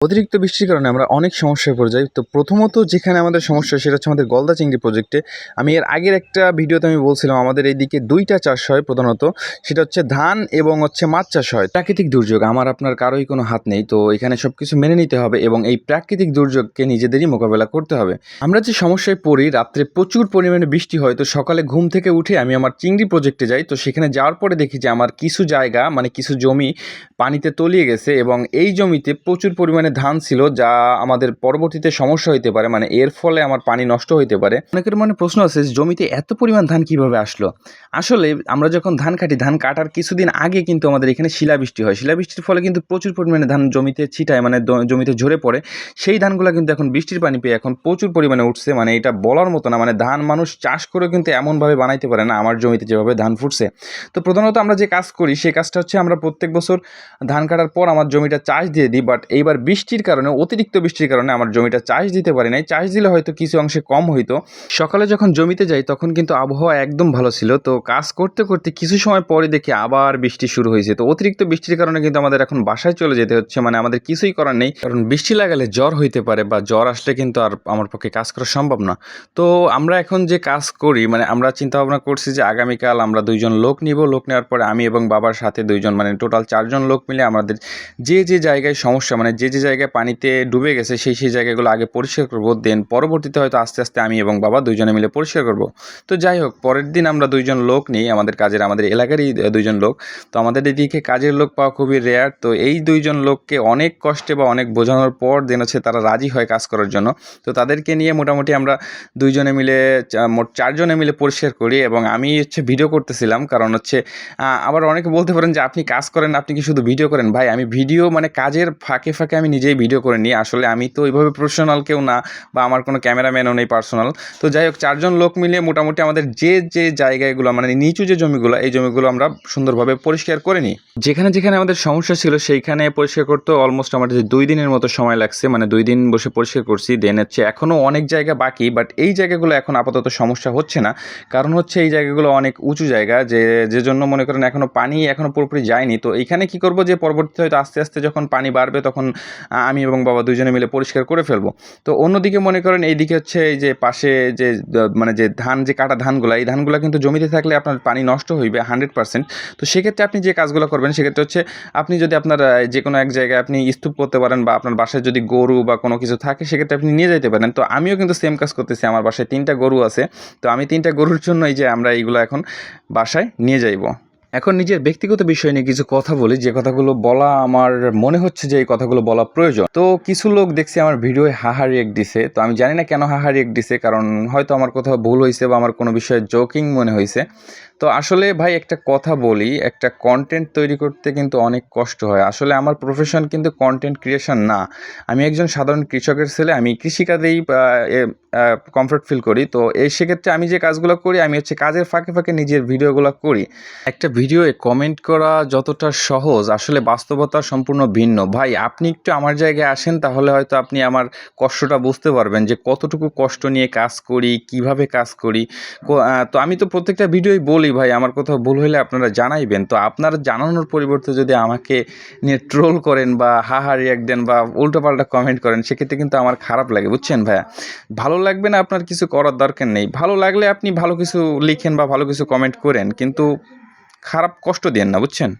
অতিরিক্ত বৃষ্টির কারণে আমরা অনেক সমস্যায় পড়ে যাই। তো প্রথমত যেখানে আমাদের সমস্যা সেটা হচ্ছে আমাদের গলদা চিংড়ি প্রজেক্টে আমি এর আগের একটা ভিডিওতে আমি বলছিলাম, আমাদের এইদিকে দুইটা চাষ হয় প্রধানত। সেটা হচ্ছে ধান এবং হচ্ছে মাছ চাষ হয়। প্রাকৃতিক দুর্যোগ, আমার আপনার কারোই কোনো হাত নেই। তো এখানে সব কিছু মেনে নিতে হবে এবং এই প্রাকৃতিক দুর্যোগকে নিজেদেরই মোকাবেলা করতে হবে। আমরা যে সমস্যায় পড়ি, রাত্রে প্রচুর পরিমাণে বৃষ্টি হয়, তো সকালে ঘুম থেকে উঠে আমি আমার চিংড়ি প্রজেক্টে যাই। তো সেখানে যাওয়ার পরে দেখি যে আমার কিছু জায়গা মানে কিছু জমি পানিতে তলিয়ে গেছে এবং এই জমিতে প্রচুর পরিমাণে ধান ছিল যা আমাদের পরবর্তীতে সমস্যা হইতে পারে মানে এর ফলে আমার পানি নষ্ট হইতে পারে। অনেকের মনে প্রশ্ন আছে জমিতে এত পরিমাণ ধান কীভাবে আসলো? আসলে আমরা যখন ধান কাটি, ধান কাটার কিছুদিন আগে কিন্তু আমাদের এখানে শিলাবৃষ্টি হয়। শিলাবৃষ্টির ফলে কিন্তু প্রচুর পরিমাণে ধান জমিতে ছিটায় মানে জমিতে ঝরে পড়ে। সেই ধানগুলো কিন্তু এখন বৃষ্টির পানি পেয়ে এখন প্রচুর পরিমাণে উঠছে মানে এটা বলার মতো না মানে ধান মানুষ চাষ করে কিন্তু এমনভাবে বানাইতে পারে না, আমার জমিতে যেভাবে ধান ফুটছে। তো প্রধানত আমরা যে কাজ করি সেই কাজটা হচ্ছে আমরা প্রত্যেক বছর ধান কাটার পর আমার জমিটা চাষ দিয়ে দিই বাট এইবার বৃষ্টির কারণে, অতিরিক্ত বৃষ্টির কারণে আমার জমিটা চাষ দিতে পারি নাই। চাষ দিলে হয়তো কিছু অংশে কম হইতো। সকালে যখন জমিতে যাই, তখন কিন্তু আবহাওয়া একদম ভালো ছিল। তো কাজ করতে করতে কিছু সময় পরে দেখি আবার বৃষ্টি শুরু হয়েছে। তো অতিরিক্ত বৃষ্টির কারণে কিন্তু আমাদের এখন বাসায় চলে যেতে হচ্ছে। মানে আমাদের কিছুই করার নেই। কারণ বৃষ্টি লাগালে জ্বর হইতে পারে বা জ্বর আসলে কিন্তু আর আমার পক্ষে কাজ করা সম্ভব না। তো আমরা এখন যে কাজ করি মানে আমরা চিন্তা ভাবনা করছি যে আগামীকাল আমরা দুইজন লোক নিব। লোক নেওয়ার পরে আমি এবং বাবার সাথে দুইজন মানে টোটাল চারজন লোক মিলে আমাদের যে যে জায়গায় সমস্যা মানে যে যে জায়গায় পানিতে ডুবে গেছে, সেই সেই জায়গাগুলো আগে পরিষ্কার করব দেন পরবর্তীতে হয়তো আস্তে আস্তে আমি এবং বাবা দুইজনে মিলে পরিষ্কার করব। তো যাই হোক, পরের দিন আমরা দুইজন লোক নিই, আমাদের কাজের, আমাদের এলাকারই দুইজন লোক। তো আমাদের এদিকে কাজের লোক পাওয়া খুবই রেয়ার তো এই দুইজন লোককে অনেক কষ্টে বা অনেক বোঝানোর পর দেন হচ্ছে তারা রাজি হয় কাজ করার জন্য। তো তাদেরকে নিয়ে মোটামুটি আমরা দুইজনে মিলে মোট চারজনে মিলে পরিষ্কার করি এবং আমি হচ্ছে ভিডিও করতেছিলাম, কারণ হচ্ছে আবার অনেকে বলতে পারেন যে আপনি কাজ করেন, আপনি কি শুধু ভিডিও করেন? ভাই, আমি ভিডিও মানে কাজের ফাঁকে ফাঁকে আমি নিজেই ভিডিও করে নিই। আসলে আমি তো ওইভাবে প্রফেশনাল কেউ না বা আমার কোনো ক্যামেরাম্যানও নেই পার্সোনাল তো যাই হোক, চারজন লোক মিলিয়ে মোটামুটি আমাদের যে যে জায়গাগুলো মানে নিচু যে জমিগুলো, এই জমিগুলো আমরা সুন্দরভাবে পরিষ্কার করে নিই। যেখানে যেখানে আমাদের সমস্যা ছিল, সেইখানে পরিষ্কার করতে অলমোস্ট আমাদের দুই দিনের মতো সময় লাগছে। মানে দুই দিন বসে পরিষ্কার করছি। দেন হচ্ছে এখনও অনেক জায়গা বাকি বাট এই জায়গাগুলো এখন আপাতত সমস্যা হচ্ছে না। কারণ হচ্ছে এই জায়গাগুলো অনেক উঁচু জায়গা, যে যে জন্য মনে করেন এখনও পানি এখনও পুরোপুরি যায়নি। তো এইখানে কি করব যে, পরবর্তীতে হয়তো আস্তে আস্তে যখন পানি বাড়বে তখন আমি এবং বাবা দুজনে মিলে পরিষ্কার করে ফেলব। তো অন্যদিকে মনে করেন এইদিকে হচ্ছে এই যে পাশে যে মানে যে ধান, যে কাটা ধানগুলো, এই ধানগুলো কিন্তু জমিতে থাকলে আপনার পানি নষ্ট হইবে হান্ড্রেড পার্সেন্ট তো সেক্ষেত্রে আপনি যে কাজগুলো করবেন, সেক্ষেত্রে হচ্ছে আপনি যদি আপনার যে কোনো এক জায়গায় আপনি স্তূপ করতে পারেন বা আপনার বাসায় যদি গরু বা কোনো কিছু থাকে, সেক্ষেত্রে আপনি নিয়ে যেতে পারেন। তো আমিও কিন্তু সেম কাজ করতেছি। আমার বাসায় তিনটা গরু আছে। তো আমি তিনটা গরুর জন্য এই যে আমরা এইগুলো এখন বাসায় নিয়ে যাইবো। এখন নিজের ব্যক্তিগত বিষয় নিয়ে কিছু কথা বলি, যে কথাগুলো বলা আমার মনে হচ্ছে যে এই কথাগুলো বলা প্রয়োজন। তো কিছু লোক দেখছি আমার ভিডিওয়ে হাহা রিয়েক্ট দিছে। তো আমি জানি না কেন হাহা রিয়েক্ট দিছে, কারণ হয়তো আমার কোথাও ভুল হয়েছে বা আমার কোনো বিষয়ে জোকিং মনে হয়েছে। তো আসলে ভাই একটা কথা বলি, একটা কন্টেন্ট তৈরি করতে কিন্তু অনেক কষ্ট হয়। আসলে আমার প্রফেশন কিন্তু কন্টেন্ট ক্রিয়েশন না। আমি একজন সাধারণ কৃষকের ছেলে, আমি কৃষিকাজেই কমফর্ট ফিল করি। তো এই সেক্ষেত্রে আমি যে কাজগুলো করি, আমি হচ্ছে কাজের ফাঁকে ফাঁকে নিজের ভিডিওগুলো করি। একটা ভিডিওয়ে কমেন্ট করা যতটা সহজ, আসলে বাস্তবতা সম্পূর্ণ ভিন্ন। ভাই, আপনি একটু আমার জায়গায় আসেন, তাহলে হয়তো আপনি আমার কষ্টটা বুঝতে পারবেন যে কতটুকু কষ্ট নিয়ে কাজ করি, কীভাবে কাজ করি। তো আমি তো প্রত্যেকটা ভিডিওই বলি ভাই, আমার কোথাও ভুল হলে আপনারা জানাইবেন। তো আপনারা জানানোর পরিবর্তে যদি আমাকে নিয়ে ট্রোল করেন বা হা হা রিয়াক্ট দেন বা উল্টোপাল্টা কমেন্ট করেন, সেক্ষেত্রে কিন্তু আমার খারাপ লাগে, বুঝছেন ভাইয়া? ভালো লাগবে না আপনার কিছু করার দরকার নেই। ভালো লাগলে আপনি ভালো কিছু লিখেন বা ভালো কিছু কমেন্ট করেন, কিন্তু খারাপ কষ্ট দেন না বুঝছেন?